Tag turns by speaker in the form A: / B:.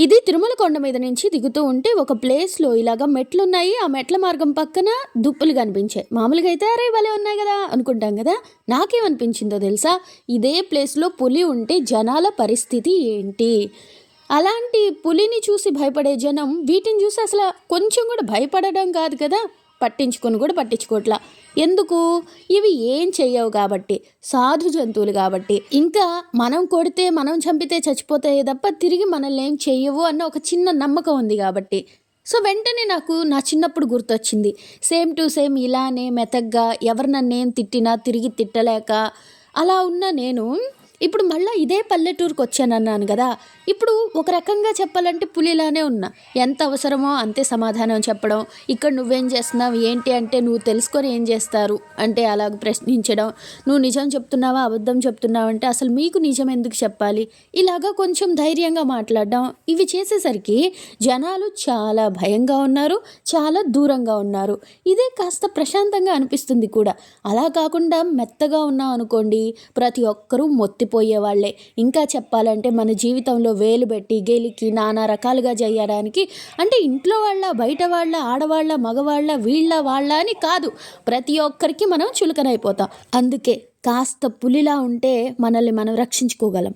A: ఇది తిరుమల కొండ మీద నుంచి దిగుతూ ఉంటే ఒక ప్లేస్లో ఇలాగ మెట్లు ఉన్నాయి ఆ మెట్ల మార్గం పక్కన దుప్పులు కనిపించాయి. మామూలుగా అయితే అరే భలే ఉన్నాయి కదా అనుకుంటాం కదా. నాకేమనిపించిందో తెలుసా? ఇదే ప్లేస్లో పులి ఉంటే జనాల పరిస్థితి ఏంటి? అలాంటి పులిని చూసి భయపడే జనం వీటిని చూసి అసలు కొంచెం కూడా భయపడడం కాదు కదా. పట్టించుకొని కూడా పట్టించుకోవట్లా. ఎందుకు? ఇవి ఏం చెయ్యవు కాబట్టి సాధు జంతువులు కాబట్టి. ఇంకా మనం కొడితే మనం చంపితే చచ్చిపోతాయి తప్ప తిరిగి మనల్ని ఏం చెయ్యవు అన్న ఒక చిన్న నమ్మకం ఉంది కాబట్టి. సో వెంటనే నాకు నా చిన్నప్పుడు గుర్తొచ్చింది. సేమ్ టు సేమ్ ఇలానే మెతగ్గా ఎవరు నన్ను ఏం తిట్టినా తిరిగి తిట్టలేక అలా ఉన్న నేను ఇప్పుడు మళ్ళీ ఇదే పల్లెటూరుకి వచ్చానన్నాను కదా. ఇప్పుడు ఒక రకంగా చెప్పాలంటే పులిలానే ఉన్నా. ఎంత అవసరమో అంతే సమాధానం చెప్పడం. ఇక్కడ నువ్వేం చేస్తున్నావు? ఏంటి అంటే నువ్వు తెలుసుకొని ఏం చేస్తారు? అంటే అలాగ ప్రశ్నించడం. నువ్వు నిజం చెప్తున్నావా? అబద్ధం చెప్తున్నావు? అంటే అసలు మీకు నిజం ఎందుకు చెప్పాలి? ఇలాగా కొంచెం ధైర్యంగా మాట్లాడడం. ఇవి చేసేసరికి జనాలు చాలా భయంగా ఉన్నారు. చాలా దూరంగా ఉన్నారు. ఇదే కాస్త ప్రశాంతంగా అనిపిస్తుంది కూడా. అలా కాకుండా మెత్తగా ఉన్నాం అనుకోండి ప్రతి ఒక్కరూ మొత్తి వాళ్ళే ఇంకా చెప్పాలంటే మన జీవితంలో వేలు పెట్టి గెలికి నానా రకాలుగా చేయడానికి అంటే ఇంట్లో వాళ్ళ బయట వాళ్ళ ఆడవాళ్ళ మగవాళ్ళ వీళ్ళ వాళ్ళ అని కాదు. ప్రతి ఒక్కరికి మనం చులకనైపోతాం. అందుకే కాస్త పులిలా ఉంటే మనల్ని మనం రక్షించుకోగలం.